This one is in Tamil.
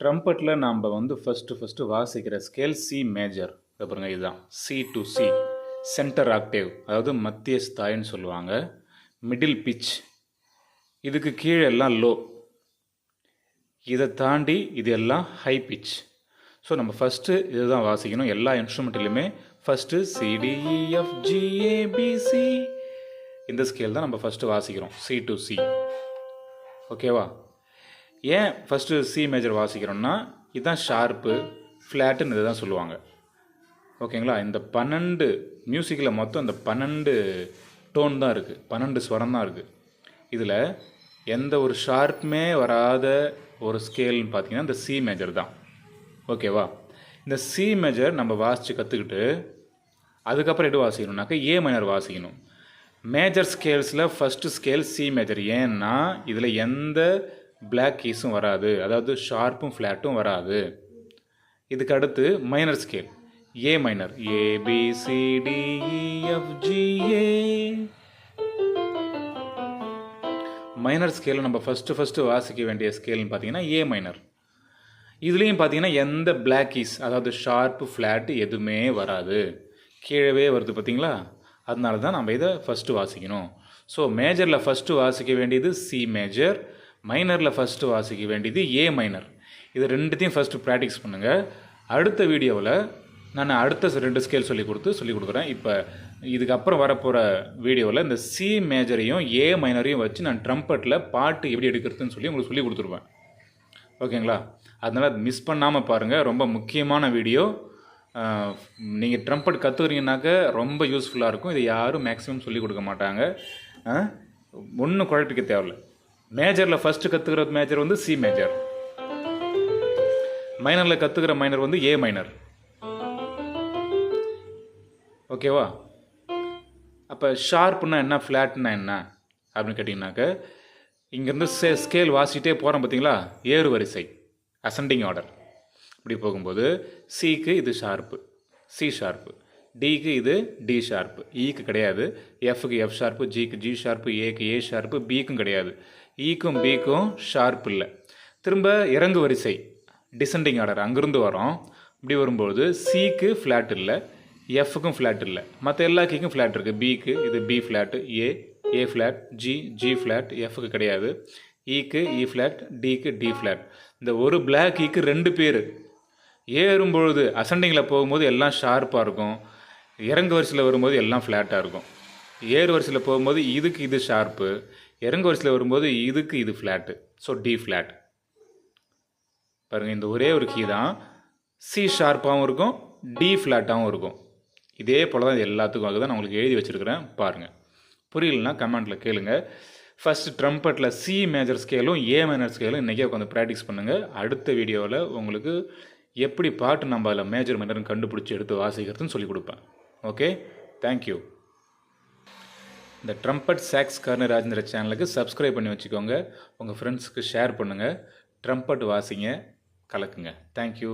ட்ரம்பட்டில் நாம் வந்து ஃபஸ்ட்டு ஃபஸ்ட்டு வாசிக்கிற ஸ்கேல் சி மேஜர் பாருங்க இதுதான். C to C centre octave அதாவது மத்திய ஸ்தாயின்னு சொல்லுவாங்க. மிடில் பிச் இதுக்கு கீழே எல்லாம் லோ இதை தாண்டி இது எல்லாம் ஹை பிச் ஸோ நம்ம ஃபஸ்ட்டு இதுதான் வாசிக்கணும். எல்லா இன்ஸ்ட்ருமெண்ட்லையுமே ஃபஸ்ட்டு சிடிஇஎஃப்ஜிஏபிசி இந்த ஸ்கேல் தான் நம்ம ஃபஸ்ட்டு வாசிக்கிறோம். சி டு சி ஓகேவா ஏன் ஃபஸ்ட்டு சி மேஜர் வாசிக்கிறோம்னா இதுதான் ஷார்ப்பு ஃப்ளாட்டுன்னு இதை தான் சொல்லுவாங்க. ஓகேங்களா இந்த பன்னெண்டு மியூசிக்கில் மொத்தம் இந்த பன்னெண்டு டோன் தான் இருக்குது பன்னெண்டு ஸ்வரம் தான் இருக்குது இதில் எந்த ஒரு ஷார்ப்புமே வராத ஒரு ஸ்கேல்னு பார்த்தீங்கன்னா இந்த சி மேஜர் தான். ஓகேவா இந்த சி மேஜர் நம்ம வாசித்து கற்றுக்கிட்டு அதுக்கப்புறம் எடு வாசிக்கணும்னாக்கா ஏ மைனர் வாசிக்கணும். மேஜர் ஸ்கேல்ஸில் ஃபஸ்ட்டு ஸ்கேல் சி மேஜர் ஏன்னா இதில் எந்த பிளாக் கீஸும் வராது. அதாவது ஷார்ப்பும் ஃப்ளாட்டும் வராது. இதுக்கு அடுத்து minor scale A minor ஏபிசிடிஇஎஃப்ஜிஏ minor ஸ்கேலில் நம்ம ஃபஸ்ட்டு ஃபஸ்ட்டு வாசிக்க வேண்டிய ஸ்கேல்னு பார்த்தீங்கன்னா ஏ மைனர் இதுலேயும் பார்த்தீங்கன்னா எந்த பிளாக் கீஸ் அதாவது ஷார்ப்பு ஃப்ளாட்டு எதுவுமே வராது. கீழவே வருது பார்த்தீங்களா? அதனால தான் நம்ம இதை ஃபஸ்ட்டு வாசிக்கணும். ஸோ மேஜரில் ஃபஸ்ட்டு வாசிக்க வேண்டியது சி மேஜர் மைனரில் ஃபஸ்ட்டு வாசிக்க வேண்டியது ஏ மைனர் இது ரெண்டுத்தையும் ஃபஸ்ட்டு ப்ராக்டிஸ் பண்ணுங்கள் அடுத்த வீடியோவில் நான் அடுத்த ரெண்டு ஸ்கேல் சொல்லி கொடுத்து சொல்லி கொடுக்குறேன். இப்போ இதுக்கப்புறம் வரப்போகிற வீடியோவில் இந்த சி மேஜரையும் ஏ மைனரையும் வச்சு நான் ட்ரம்பட்டில் பாட்டு எப்படி எடுக்கிறதுன்னு சொல்லி உங்களுக்கு சொல்லி கொடுத்துருவேன். ஓகேங்களா? அதனால் மிஸ் பண்ணாமல் பாருங்கள் ரொம்ப முக்கியமான வீடியோ நீங்கள் ட்ரம்பட் கற்றுக்குறீங்கனாக்க ரொம்ப யூஸ்ஃபுல்லாக இருக்கும். இதை யாரும் மேக்ஸிமம் சொல்லிக் கொடுக்க மாட்டாங்க. ஒன்றும் குழப்பிக்க தேவையில்லை. மேஜரில் ஃபஸ்ட்டு கற்றுக்கிற மேஜர் வந்து சி மேஜர் மைனரில் கற்றுக்கிற மைனர் வந்து ஏ மைனர் ஓகேவா அப்போ ஷார்ப்னா என்ன ஃப்ளாட்னா என்ன அப்படின்னு கேட்டிங்கனாக்க இங்கேருந்து சே ஸ்கேல் வாசிட்டே போகிறோம் பார்த்தீங்களா ஏறு வரிசை அசண்டிங் ஆர்டர் இப்படி போகும்போது சிக்கு இது ஷார்ப்பு சி ஷார்ப்பு டிக்கு இது டி ஷார்ப்பு ஈக்கு கிடையாது. எஃப்க்கு எஃப் ஷார்ப்பு ஜிக்கு ஜி ஷார்ப்பு ஏக்கு ஏ ஷார்ப்பு பிக்கும் கிடையாது. E ஈக்கும் பிக்கும் ஷார்ப் இல்லை. திரும்ப இறங்கு வரிசை. டிசெண்டிங் ஆர்டர் அங்கேருந்து வரோம். இப்படி வரும்போது சிக்கு ஃப்ளாட் இல்லை. எஃப்க்கும் ஃப்ளாட் இல்லை. மற்ற எல்லா கீக்கும் ஃப்ளாட் இருக்குது பிக்கு இது B flat A A flat G G flat எஃப்க்கு கிடையாது. E ஈக்கு இ e ஃப்ளாட் டிக்கு டி ஃப்ளாட் இந்த ஒரு பிளாக் ஈக்கு ரெண்டு பேர். ஏறும் பொழுது அசண்டிங்கில் போகும்போது எல்லாம் ஷார்ப்பாக இருக்கும். இறங்கு வரிசையில் வரும்போது எல்லாம் ஃப்ளாட்டாக இருக்கும். ஏறு வரிசையில் போகும்போது இதுக்கு இது ஷார்ப்பு இறங்கு வரிசையில் வரும்போது இதுக்கு இது ஃப்ளாட்டு ஸோ டி ஃப்ளாட் பாருங்கள் இந்த ஒரே ஒரு கீ தான். சி ஷார்ப்பாகவும் இருக்கும் டி ஃப்ளாட்டாகவும் இருக்கும். இதே போல் தான் இது எல்லாத்துக்கும் தான் நான் உங்களுக்கு எழுதி வச்சுருக்கிறேன் பாருங்கள் புரியலனா கமெண்ட்டில் கேளுங்க. ஃபஸ்ட் ட்ரம்பட்டில் சி மேஜர் ஸ்கேலும் ஏ மேஜர் ஸ்கேலும் இன்றைக்கே உட்காந்து ப்ராக்டிஸ் பண்ணுங்கள் அடுத்த வீடியோவில் உங்களுக்கு எப்படி பாட்டு நம்ம அதில் மேஜர் மைனர்னு கண்டுபிடிச்சி எடுத்து வாசிக்கிறதுன்னு சொல்லி கொடுப்பேன். ஓகே தேங்க்யூ இந்த ட்ரம்பட் சாக்ஸ் கார்னர் ராஜேந்திர சேனலுக்கு சப்ஸ்கிரைப் பண்ணி வச்சுக்கோங்க. உங்கள் ஃப்ரெண்ட்ஸுக்கு ஷேர் பண்ணுங்கள் ட்ரம்பட் வாசிங்க கலக்குங்க. தேங்க்யூ